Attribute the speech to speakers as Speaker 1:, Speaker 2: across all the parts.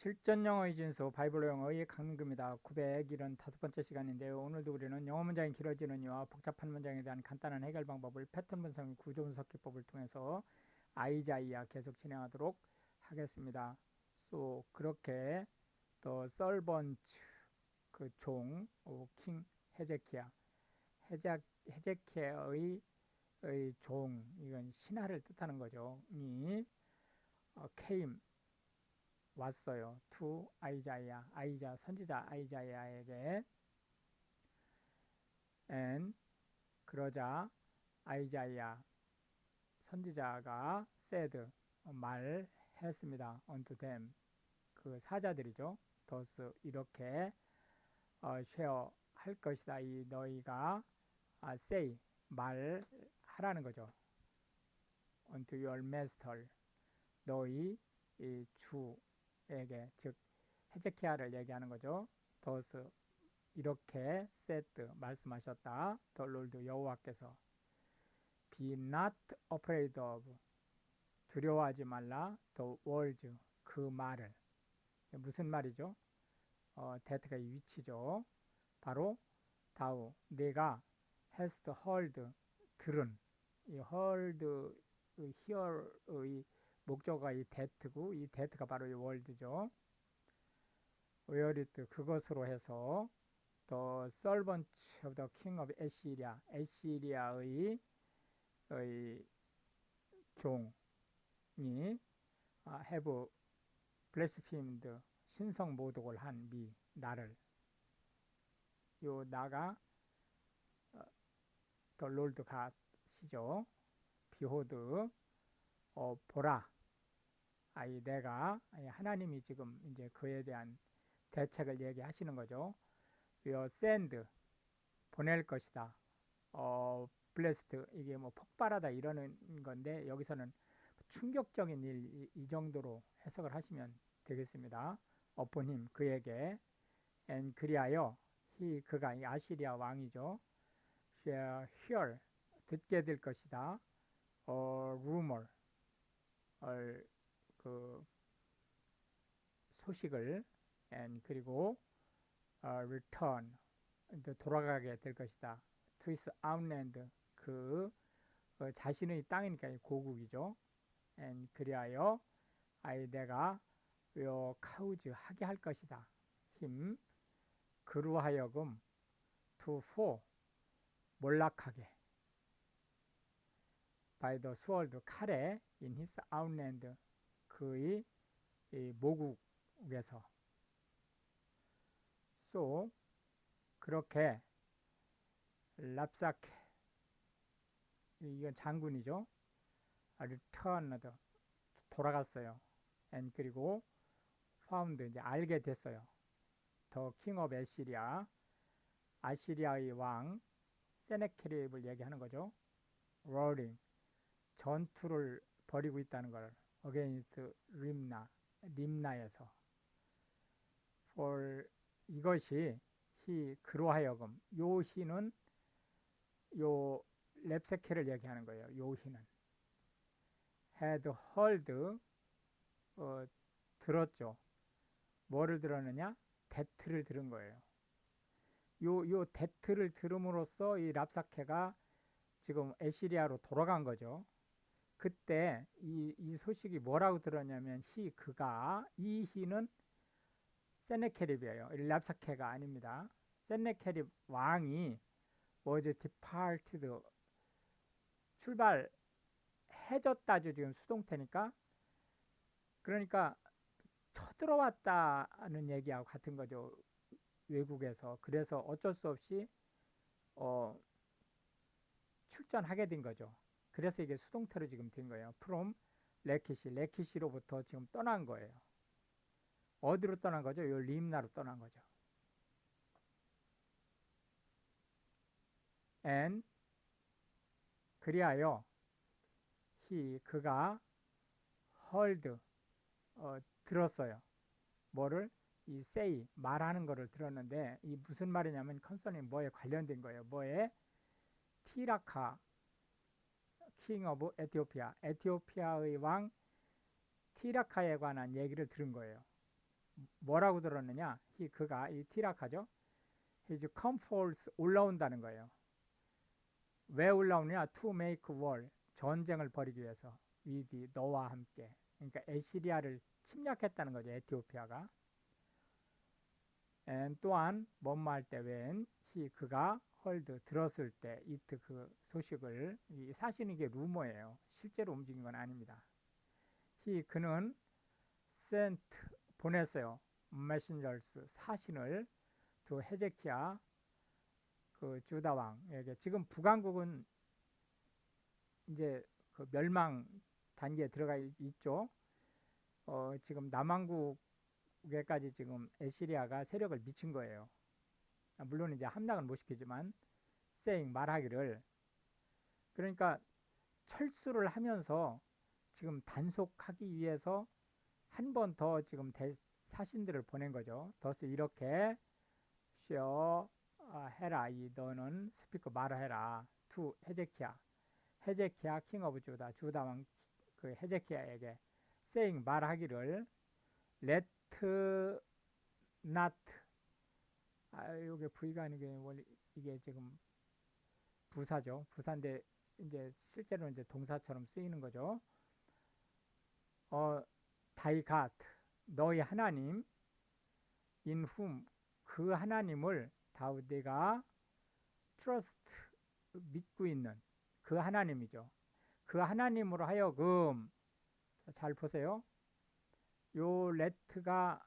Speaker 1: 실전 영어의 진수 바이블 영어의 강민구입니다. 975번째 시간인데요. 오늘도 우리는 영어 문장이 길어지는 이유와 복잡한 문장에 대한 간단한 해결 방법을 패턴 분석, 구조 분석 기법을 통해서 아이자이야 계속 진행하도록 하겠습니다. 또 그렇게 더 썰번츠 그종 킹 헤제키야 헤제 헤제키야의 의종 이건 신하를 뜻하는 거죠. 이 어, came 왔어요. to 아이자야, 아이자 선지자 아이자야에게 and 그러자 아이자야 선지자가 said 말했습니다. unto them 그 사자들이죠. thus 이렇게 어, share 할 것이다. 이 너희가 아, say 말하라는 거죠. unto your master 너희 이주 에게 즉 헤제키야를 얘기하는 거죠. 더스 이렇게 세트 말씀하셨다. 더 롤드 여호와께서 be not afraid of 두려워하지 말라 the words 그 말을 무슨 말이죠? 어, 대트가 이 위치죠. 바로 다우 내가 hast heard 들은 이 heard hear의 목적어가 이 that고 이 that가 바로 이 where it 그것으로 해서 the servant of the king 에시리아의 의 종이 have blasphemed 신성 모독을 한 미 나를 요 나가 더 롤드 가시죠. 비호드 어 보라 아이 내가 하나님이 지금 이제 그에 대한 대책을 얘기하시는 거죠. will send 보낼 것이다. 어 blessed 이게 뭐 폭발하다 이러는 건데 여기서는 충격적인 일 이 정도로 해석을 하시면 되겠습니다. him 그에게 and 그리하여 히 그가 아시리아 왕이죠. shall hear 듣게 될 것이다. 어 rumor 그 소식을 and 그리고 uh, return 돌아가게 될 것이다. to his own land 그 어, 자신의 땅이니까 고국이죠. and 그리하여 아이 내가 요 카우즈 하게 할 것이다. 힘 그로 하여금 to for 몰락하게 by the sword 칼에 in his own land 그의 모국에서 so 그렇게 랍사케 이건 장군이죠. returned 돌아갔어요. and 그리고 found 이제 알게 됐어요. 더 king of 에시리아 아시리아의 왕 세네케립을 얘기하는 거죠. roaring 전투를 벌이고 있다는 걸 against 림나 림나에서 for 이것이 히 그로 하여금 요 히는 요 랩세케를 얘기하는 거예요. 요 히는 had heard 어, 들었죠. 뭐를 들었느냐? 데트를 들은 거예요. 요, 요 데트를 들음으로써 이 랍사케가 지금 에시리아로 돌아간 거죠. 그때 이, 이 소식이 뭐라고 들었냐면 히 그가 이 히는 세네케립이에요. 랍사케가 아닙니다. 세네케립 왕이 was departed 출발해졌다죠. 지금 수동태니까. 그러니까 쳐들어왔다는 얘기하고 같은 거죠. 외국에서. 그래서 어쩔 수 없이 어, 출전하게 된 거죠. 그래서 이게 수동태로 지금 된 거예요. from 레키시, 레키시로부터 지금 떠난 거예요. 어디로 떠난 거죠? 요 림나로 떠난 거죠. and 그리하여 he 그가 heard 어, 들었어요. 뭐를 이 say 말하는 거를 들었는데 이 무슨 말이냐면 컨선이 뭐에 관련된 거예요. 뭐에 티라카 킹 오브 에티오피아, 에티오피아의 왕 티라카에 관한 얘기를 들은 거예요. 뭐라고 들었느냐? 히 그가 이 티락하죠. his comforts 올라온다는 거예요. 왜 올라오느냐? to make war 전쟁을 벌이기 위해서 위디 너와 함께. 그러니까 에시리아를 침략했다는 거죠. 에티오피아가. and 또한 뭐뭐 할때 when he 그가 헐드 들었을 때 이트 그 소식을 이 사실은 이게 루머예요. 실제로 움직인 건 아닙니다. he 그는 sent 보냈어요. messengers 사신을 두 헤제키야 그 주다 왕에게 지금 북왕국은 이제 그 멸망 단계에 들어가 있죠. 어, 지금 남왕국에까지 지금 에시리아가 세력을 미친 거예요. 아, 물론 이제 함락은 못 시키지만 saying 말하기를. 그러니까 철수를 하면서 지금 단속하기 위해서 한 번 더 지금 대, 사신들을 보낸 거죠. 더스 이렇게 쉬어 아, 해라. 이 너는 스피커 말해라. 투 헤제키야. 헤제키야 킹 오브 주다 주다 왕그 헤제키야에게 saying 말하기를 let not 아 이게 V가 아니게 원래 이게 지금 부사죠. 부사인데 이제 실제로 이제 동사처럼 쓰이는 거죠. 어 다이갓 너희 하나님 whom 그 하나님을 다우드가 trust 믿고 있는 그 하나님이죠. 그 하나님으로 하여금 잘 보세요. 요 레트가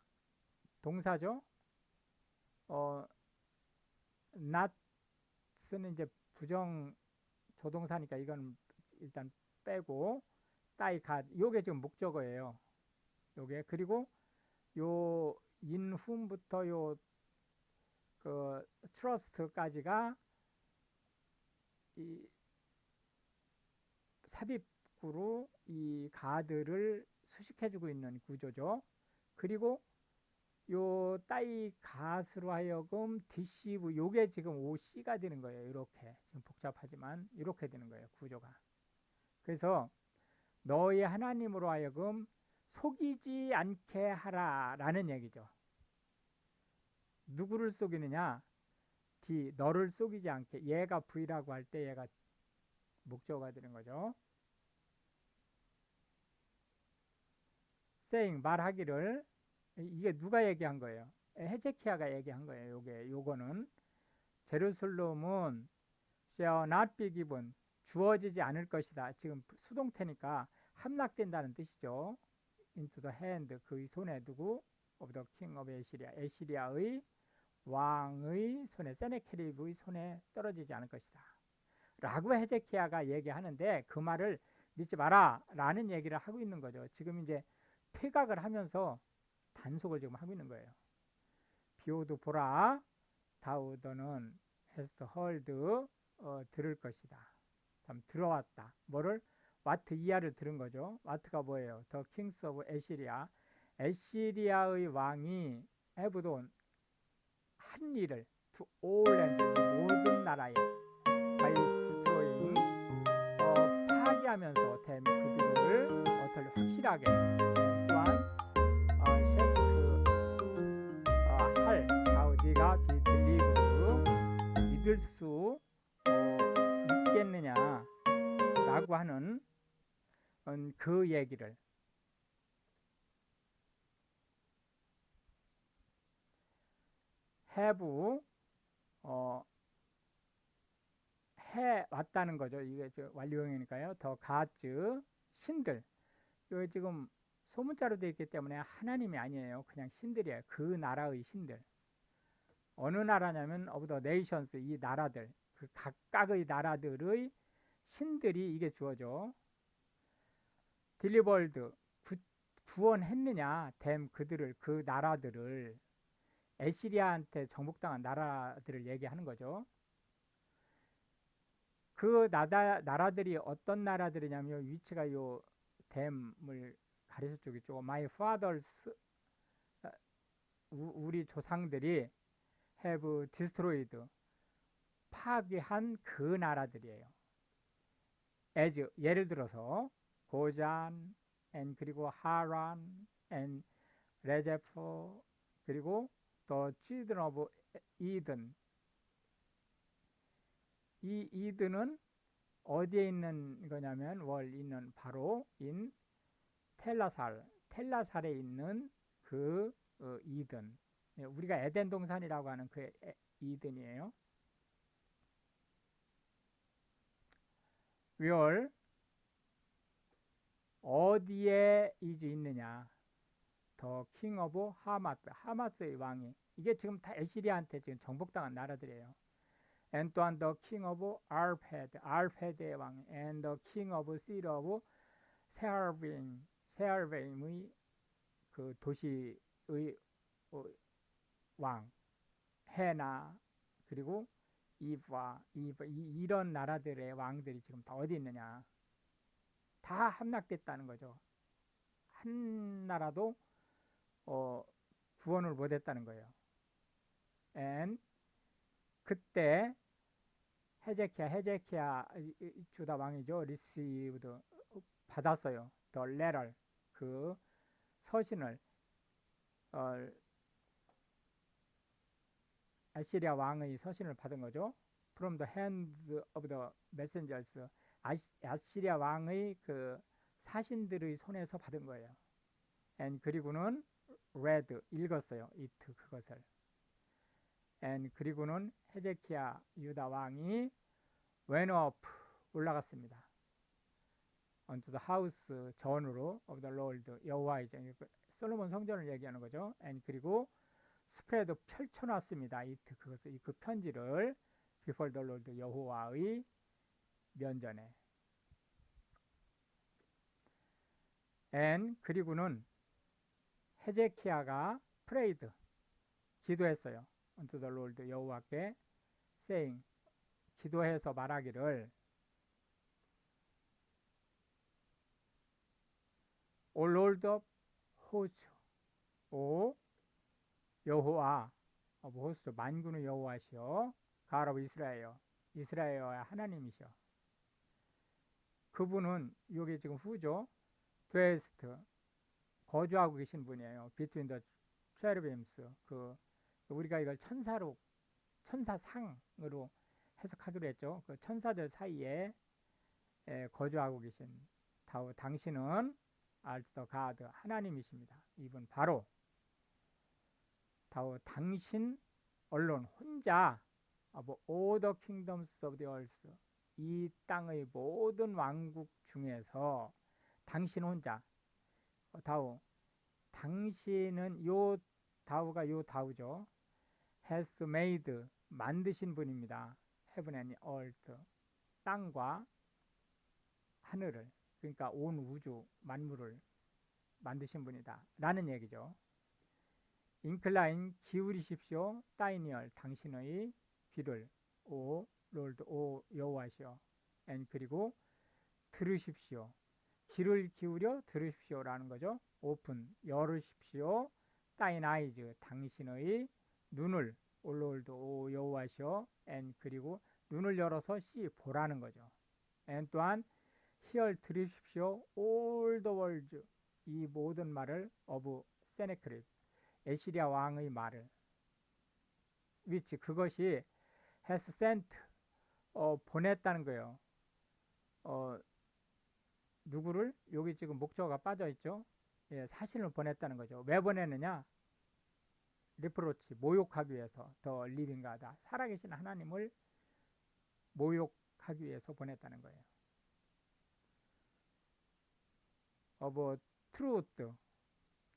Speaker 1: 동사죠. 어 not은 이제 부정 조동사니까 이건 일단 빼고 따이 갓 요게 지금 목적어예요. 요게 그리고 요 인훔부터 요 그 트러스트까지가 이 삽입구로 이 가드를 수식해주고 있는 구조죠. 그리고 요 따이 가스로 하여금 디시브 요게 지금 OC가 되는 거예요. 이렇게 지금 복잡하지만 이렇게 되는 거예요. 구조가. 그래서 너희 하나님으로 하여금 속이지 않게 하라라는 얘기죠. 누구를 속이느냐? D 너를 속이지 않게 얘가 V라고 할 때 얘가 목적어가 되는 거죠. saying 말하기를 이게 누가 얘기한 거예요? 헤제키야가 얘기한 거예요. 요게 요거는 제루살렘은 shall not be given 주어지지 않을 것이다. 지금 수동태니까 함락된다는 뜻이죠. into the hand 그의 손에 두고 of the king of 에시리아 에시리아의 왕의 손에 세네케립의 손에 떨어지지 않을 것이다. 라고 헤제키야가 얘기하는데 그 말을 믿지 마라 라는 얘기를 하고 있는 거죠. 지금 이제 퇴각을 하면서 단속을 지금 하고 있는 거예요. 비오도 보라 다우더는 헤스트 헐드 어, 들을 것이다. 참 들어왔다. 뭐를 와트 이하를 들은 거죠. 와트가 뭐예요? 더 킹스 오브 에시리아. 에시리아의 왕이 해부돈 한 일을 to all 모든 나라에 destroying 어, 파괴하면서 된 그들을 어떻게 확실하게 다우디가 빌리브 믿을 수 어, 있겠느냐 라고 하는 음, 그 얘기를 have 어, 해 왔다는 거죠. 이게 완료형이니까요. 더 가즈 신들. 이거 지금 소문자로 되어 있기 때문에 하나님이 아니에요. 그냥 신들이에요. 그 나라의 신들. 어느 나라냐면 of the nations 이 나라들 그 각각의 나라들의 신들이 이게 주어져. 딜리벌드 구원했느냐 댐 그들을 그 나라들을 에시리아한테 정복당한 나라들을 얘기하는 거죠. 그 나라, 나라들이 어떤 나라들이냐면 위치가 요 댐을 가리서 쪽이죠. My fathers 우리 조상들이 have destroyed 파괴한 그 나라들이에요. as 예를 들어서 고잔 and 그리고 하란 and 레제프 그리고 또 children of Eden 이 이든은 어디에 있는 거냐면 월 있는 바로 인 텔라살 텔라살에 있는 그 어, 이든 예, 우리가 에덴 동산이라고 하는 그 에, 이든이에요. 월 어디에 이제 있느냐? 더 킹 오브 하마스 하마스의 왕이 이게 지금 다 에시리아한테 지금 정복당한 나라들이에요. and 또한 the king of 알페드 알페드의 왕 and the king of city of 세알베임 세알베임의 그 도시의 어, 왕 헤나 그리고 이브와 이브 이, 이런 나라들의 왕들이 지금 다 어디 있느냐 다 함락됐다는 거죠. 한 나라도 어, 구원을 못했다는 거예요. and 그때 헤제키야 헤제키야 주다 왕이죠. 리시브드 받았어요. 더 레럴 그 서신을 어, 아시리아 왕의 서신을 받은 거죠. From the hand of the messengers 아시리아 왕의 그 사신들의 손에서 받은 거예요. and 그리고는 read 읽었어요. it 그것을. and 그리고는 헤제키야 유다 왕이 went up 올라갔습니다. unto the house 전으로 of the Lord 여호와이죠. 솔로몬 성전을 얘기하는 거죠. and 그리고 스프레드 펼쳐놨습니다. it 그것을 그 편지를 the Lord 여호와의 면전에 and 그리고는 헤제키야가 prayed 기도했어요. unto the Lord 여호와께 saying 기도해서 말하기를 O Lord of hosts 오 여호와 of hosts 만군의 여호와시여 God of 이스라엘 이스라엘의 하나님이셔 그분은 여기 지금 후죠 드웨스트 거주하고 계신 분이에요 between the cherubims 그 우리가 이걸 천사로 천사상으로 해석하기로 했죠. 그 천사들 사이에 거주하고 계신 다우 당신은 알터 가드 하나님이십니다. 이분 바로 다우 당신 언론 혼자 kingdoms of the earth 이 땅의 모든 왕국 중에서 당신 혼자 다우 당신은 요 다우가 요 다우죠. has made 만드신 분입니다. heaven and earth 땅과 하늘을 그러니까 온 우주 만물을 만드신 분이다 라는 얘기죠. 인클라인 기울이십시오. 다이니얼 당신의 귀를 오 롤드 오 여호와시오 앤 그리고 들으십시오. 귀를 기울여 들으십시오라는 거죠. 오픈 열으십시오. 다인 아이즈 당신의 눈을 올롤드 오 여호와시오 앤 그리고 눈을 열어서 씨 보라는 거죠. 앤 또한 히얼 들으십시오. The words 이 모든 말을 of 세네크립 에시리아 왕의 말을 which 그것이 has sent 어, 보냈다는 거예요. 어, 누구를 여기 지금 목적어가 빠져 있죠. 예, 사실을 보냈다는 거죠. 왜 보냈느냐? 리프로치 모욕하기 위해서 더 리빙가다 살아계신 하나님을 모욕하기 위해서 보냈다는 거예요. 어버 트루트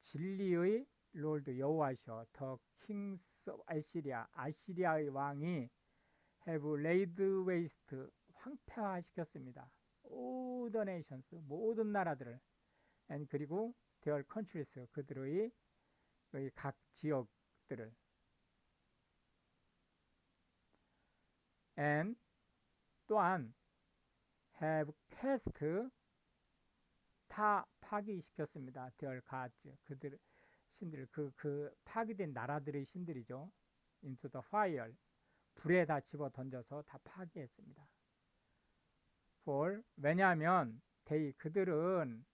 Speaker 1: 진리의 롤드 여호와셔 더 킹스 아시리아 아시리아의 왕이 have laid waste 황폐화시켰습니다. the nations 모든 나라들을 and 그리고 their countries 그들의 각 지역 것들을 and 또한 have cast 다 파기시켰습니다. their gods 그들 신들 그, 그 파기된 나라들의 신들이죠. into the fire 불에 다 집어 던져서 다 파괴했습니다. for 왜냐하면 they 그들은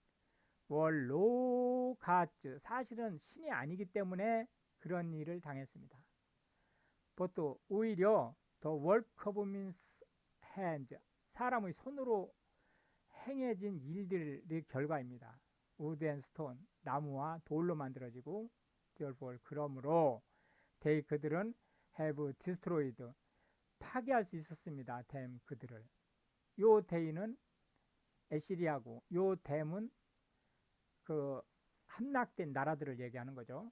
Speaker 1: no gods 사실은 신이 아니기 때문에 그런 일을 당했습니다. 그것도 오히려 of men's hands 사람의 손으로 행해진 일들의 결과입니다. 우드 앤 스톤 나무와 돌로 만들어지고 therefore 그러므로 they 그들은 have destroyed 파괴할 수 있었습니다. 댐 그들을 요 데이는 에시리아고 요 댐은 그 함락된 나라들을 얘기하는 거죠.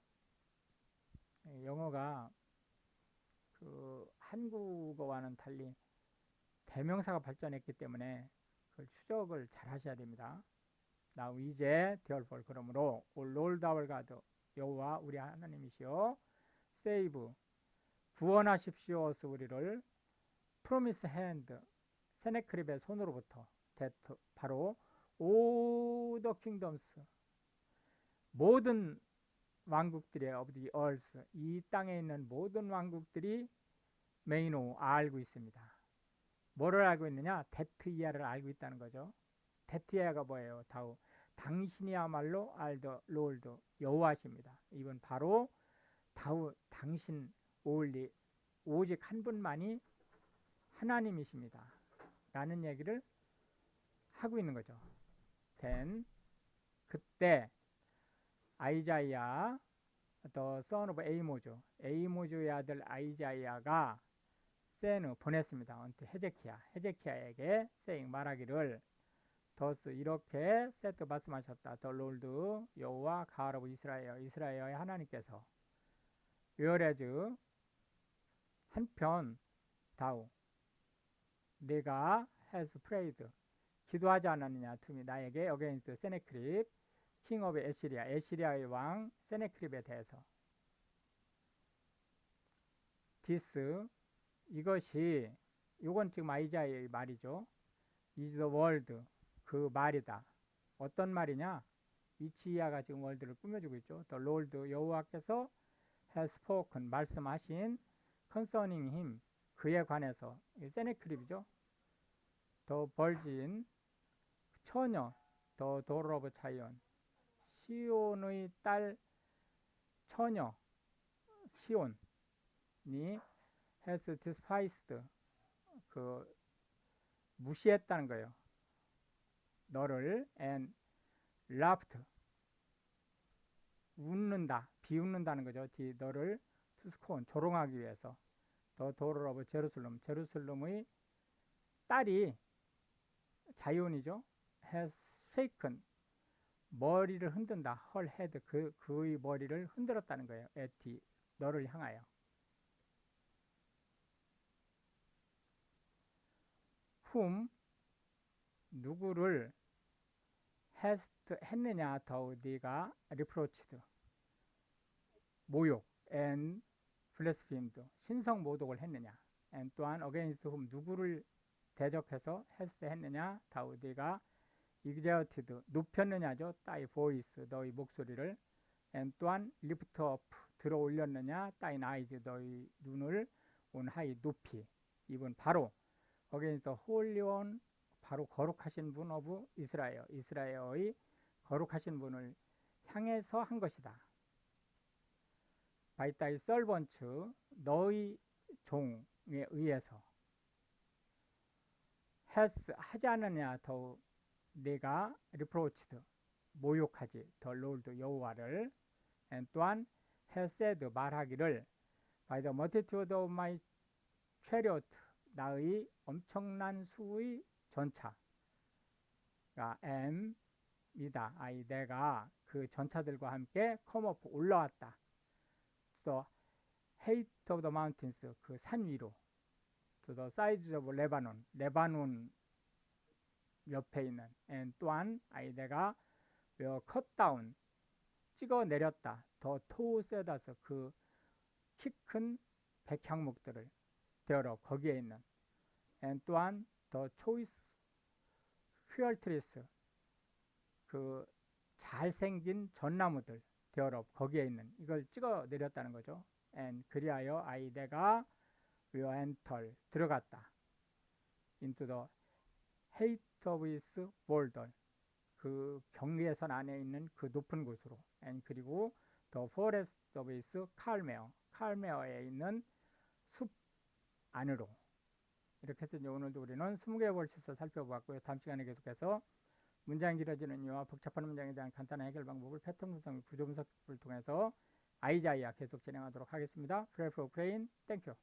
Speaker 1: 예, 영어가 그 한국어와는 달리 대명사가 발전했기 때문에 그 추적을 잘 하셔야 됩니다. 나 이제 therefore 그러므로 Lord our God 여호와 우리 하나님이시여 save 구원하십시오서 우리를 promise hand 세네크립의 손으로부터 that 바로 all the kingdoms 모든 왕국들의 of the earth 이 땅에 있는 모든 왕국들이 메이노 알고 있습니다. 뭐를 알고 있느냐? 데트이아를 알고 있다는 거죠. 데트이아가 뭐예요? 다우 당신이야말로 알더 롤드 여호와십니다. 이분 바로 다우 당신 올리 오직 한 분만이 하나님이십니다. 라는 얘기를 하고 있는 거죠. 된 그때 아이자이아 더 son of 에이모즈 에이모즈의 아들 아이자이아가 세누 보냈습니다. 언트 헤제키야 헤제키야에게 세잉 말하기를 더스 이렇게 세트 말씀하셨다. 더 롤드 여호와 가하라고 이스라엘 이스라엘의 하나님께서. 웨어레즈 한편 다우. 내가 has prayed 기도하지 않았느냐? 투미 나에게 against 세네크립 킹 오브 에시리아 에시리아의 왕 세네크립에 대해서. 디스 이것이 이건 지금 아이자의 말이죠. is the 그 말이다. 어떤 말이냐? 이치이아가 지금 월드를 꾸며주고 있죠. The Lord 여호와께서 has spoken 말씀하신 concerning him 그에 관해서 세네크립이죠. 더 벌진 처녀 더 도로 오브 차이온 시온의 딸 처녀 시온이 has despised 그 무시했다는 거예요. 너를 and laughed 웃는다 비웃는다는 거죠. 뒤 너를 scorn 조롱하기 위해서 더 도를 오브 제루슬럼 제루슬럼의 딸이 자이온이죠. has shaken 머리를 흔든다. 헐 헤드 그 그의 머리를 흔들었다는 거예요. 에티 너를 향하여. whom 누구를 hast 했느냐 더 네가 reproached 모욕 and blasphemed 신성 모독을 했느냐 and 또한 against whom 누구를 대적해서 hast 했느냐 다우디가 exalted 높였느냐죠 따이 voice 너희 목소리를 and 또한 up 들어 올렸느냐 따이 eyes 너희 눈을 온 하이 높이 이분 바로 holy one 바로 거룩하신 분 오브 이스라엘 이스라엘의 거룩하신 분을 향해서 한 것이다. 바이타이 썰번츠 너희 종에 의해서 has 하지 않느냐 더 내가 리프로치드 모욕하지 더 롤드 여호와를 또한 said 말하기를 by the multitude of my chariot 나의 엄청난 수의 전차가 M이다. 아이 내가 그 전차들과 함께 컴업 올라왔다. the height of the mountains 그산 위로 to the sides of 레바논 레바논 옆에 있는 and 또한 아이 내가 cut down 찍어 내렸다. 더 토세다서 그키 큰 백향목들을 되어러 거기에 있는 and 또한 더 초이스 휘얼트리스 그 잘생긴 전나무들 되어러 거기에 있는 이걸 찍어 내렸다는 거죠. and 그리하여 아이데가 will enter 들어갔다. into the hate of his border 그 경계선 안에 있는 그 높은 곳으로 and 그리고 더 포레스트 서비스 칼메어 칼메어에 있는 숲 안으로 이렇게 해서 오늘도 우리는 20개의 월시서 살펴보았고요. 다음 시간에 계속해서 문장 길어지는 이유와 복잡한 문장에 대한 간단한 해결 방법을 패턴 분석, 구조 분석을 통해서 아이자이아 계속 진행하도록 하겠습니다. 프레프로 프레인 땡큐